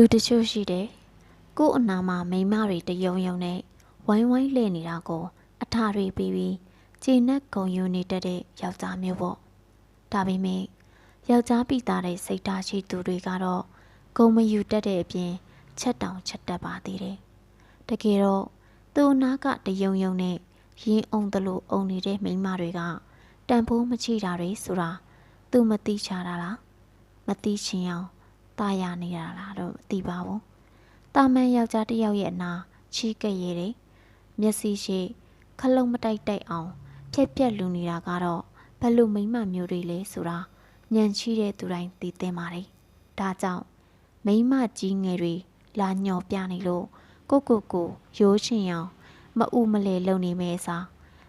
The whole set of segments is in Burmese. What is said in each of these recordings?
လူတချို့ရှိတယ်ကို့အနာမှာမိန်းမတွေတယုံယုံနဲ့ဝိုင်းဝိုင်းလှည့်နေတာကို အထာတွေပြီးပြီးခြေနဲ့ဂုံယူနေတတ်တဲ့ယောက်ျားမျိုးပေါ့ဒါပေမဲ့ယောက်ျားပိသားတဲ့စိတ်ဓာတ်ရှိသူတွေကတော့ဂုံမယူတတ်တဲ့အပြင်ချက်တောင်ချက်တတ်ပါသေးတယ်တကယ်တော့သူ့အနာကတယုံယုံနဲ့ရင်အောင်တလို့အုံနေတဲ့မိန်းမတွေကတန်ဖိုးမချိတာတွေဆိုတာသူမသိချတာလားမသိချင်အောင် ตาရနေရလားတော့မသိပါဘူး။တာမန်ယောက်ျားတစ်ယောက်ရဲ့အနာချီးကပ်ရည်တယ်။မျက်စိရှိခလုံးမတိုက်တိုက်အောင်ဖြက်ပြက်လူနေတာကတော့ဘယ်လိုမိမ့်မမျိုးတွေလဲဆိုတာညံချီးတဲ့သူတိုင်းသိသင့်ပါတယ်။ဒါကြောင့်မိမ့်မကြီးငယ်တွေလာညော်ပြနေလို့ကိုကိုကိုရိုးချင်အောင်မအူမလဲလုံနေမဲစား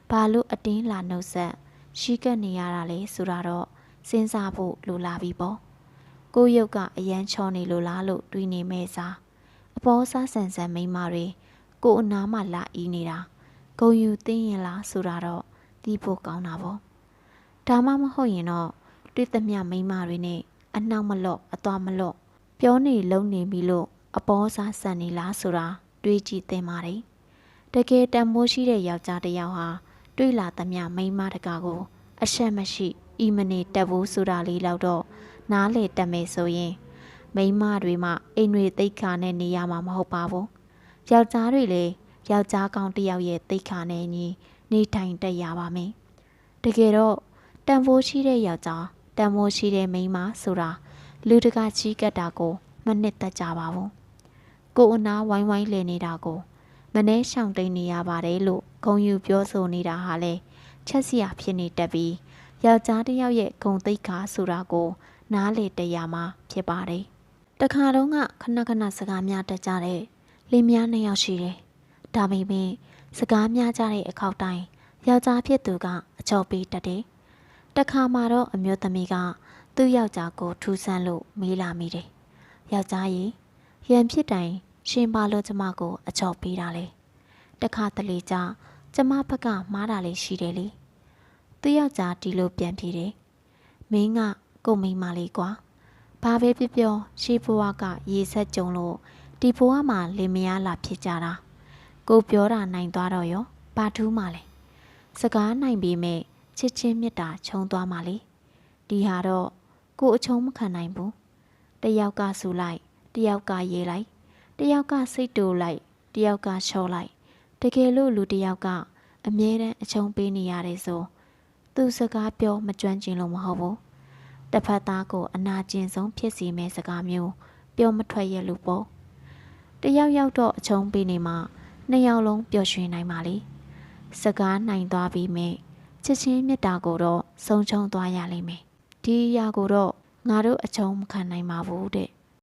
ဘာလို့အတင်းလာနှုတ်ဆက်ရှိကပ်နေရတာလဲဆိုတာတော့စဉ်းစားဖို့လိုလာပြီပေါ့။ ကိုယ့်ရုပ်ကအရန်ချောနေလို့လားလို့တွေးနေမဲ့စားအပေါ်စားဆန်ဆန်မိန်းမတွေကိုယ်အနားမှလာအီးနေတာဂုံယူသိရင်လားဆိုတာတော့တီးဖို့ကောင်းတာပေါ့ဒါမှမဟုတ်ရင်တော့တွေးသမျှမိန်းမတွေနဲ့အနှောက်မလော့အသွားမလော့ပြောနေလုံးနေပြီလို့အပေါ်စားဆန်နေလားဆိုတာတွေးကြည့်သင့်ပါတယ်တကယ်တန်မိုးရှိတဲ့ယောက်ျားတစ်ယောက်ဟာတွေးလာသမျှမိန်းမတကာကိုအဆက်မရှိ ဤမနေတက်ဘူးဆိုတာလေးတော့တော့နားလေတက်မယ်ဆိုရင်မိန်းမတွေမှအိမ်တွေတိတ်ခါနဲ့နေရမှာမဟုတ်ပါဘူး။ယောက်ျားတွေလည်းယောက်ျားကောင်းတစ်ယောက်ရဲ့တိတ်ခါနဲ့ညီနေထိုင်တက်ရပါမယ်။တကယ်တော့တန်ဖိုးရှိတဲ့ယောက်ျားတန်ဖိုးရှိတဲ့မိန်းမဆိုတာလူတကာချီးကပ်တာကိုမနှစ်သက်ကြပါဘူး။ကိုယ်အနာဝိုင်းဝိုင်းလည်နေတာကိုမနှဲရှောင်တိန်နေရပါတယ်လို့ဂုံယူပြောဆိုနေတာဟာလေချက်စရာဖြစ်နေတတ်ပြီး ယောက်ျားတစ်ယောက်ရဲ့ဂုံတိတ်ခါဆိုတာကို နားလေတရားမှာဖြစ်ပါတယ်။တခါတုန်းကခဏခဏစကားများတတ်ကြတဲ့လင်းများနှစ်ယောက်ရှိတယ်။ဒါပေမဲ့စကားများကြတဲ့အခောက်တိုင်းယောက်ျားဖြစ်သူကအချော်ပေးတတ်တယ်။တခါမှတော့အမျိုးသမီးကသူ့ယောက်ျားကိုထူဆန်းလို့မေးလာမိတယ်။ယောက်ျားကြီးရန်ဖြစ်တိုင်ရှင်ပါလို့ကျမကိုအချော်ပေးတာလေ။တခါတလေကျကျမဘက်ကမားတာလေးရှိတယ်လေ။ သူ့ယောက်ျားဒီလိုပြန်ပြေတယ်။မင်းကကိုမိန်းမလေးကွာဘာပဲပြောပြောရှေးဘဝကရေဆက်ကြုံလို့ဒီဘဝမှာလင်မယားလာဖြစ်ကြတာကိုပြောတာနိုင်သွားတော့ရောဘာထူးမှလဲစကားနိုင်ပေမဲ့ချစ်ချင်းမေတ္တာခြုံသွားမှလေဒီဟာတော့ကိုအချုံမခံနိုင်ဘူးတယောက်ကဆူလိုက်တယောက်ကရေးလိုက်တယောက်ကစိတ်တူလိုက်တယောက်ကချောလိုက်တကယ်လို့လူတယောက်ကအမြဲတမ်းအချုံပေးနေရတယ်ဆို သူစကားပြောမကြွန့်ကျင်လို့မဟုတ်ဘူးတစ်ဖက်သားကိုအနာကျင်ဆုံးဖြစ်စီမဲ့စကားမျိုးပြောမထွက်ရလို့ပေါ့တယောက်ယောက်တော့အချုံပေးနေမှနှစ်ယောက်လုံးပျော်ရွှင်နိုင်ပါလေစကားနိုင်သွားပြီးမြဲချစ်ချင်းမေတ္တာကိုတော့ဆုံးချုံသွားရလိမ့်မယ်ဒီအရာကိုတော့ငါတို့အချုံမခံနိုင်ပါဘူးတဲ့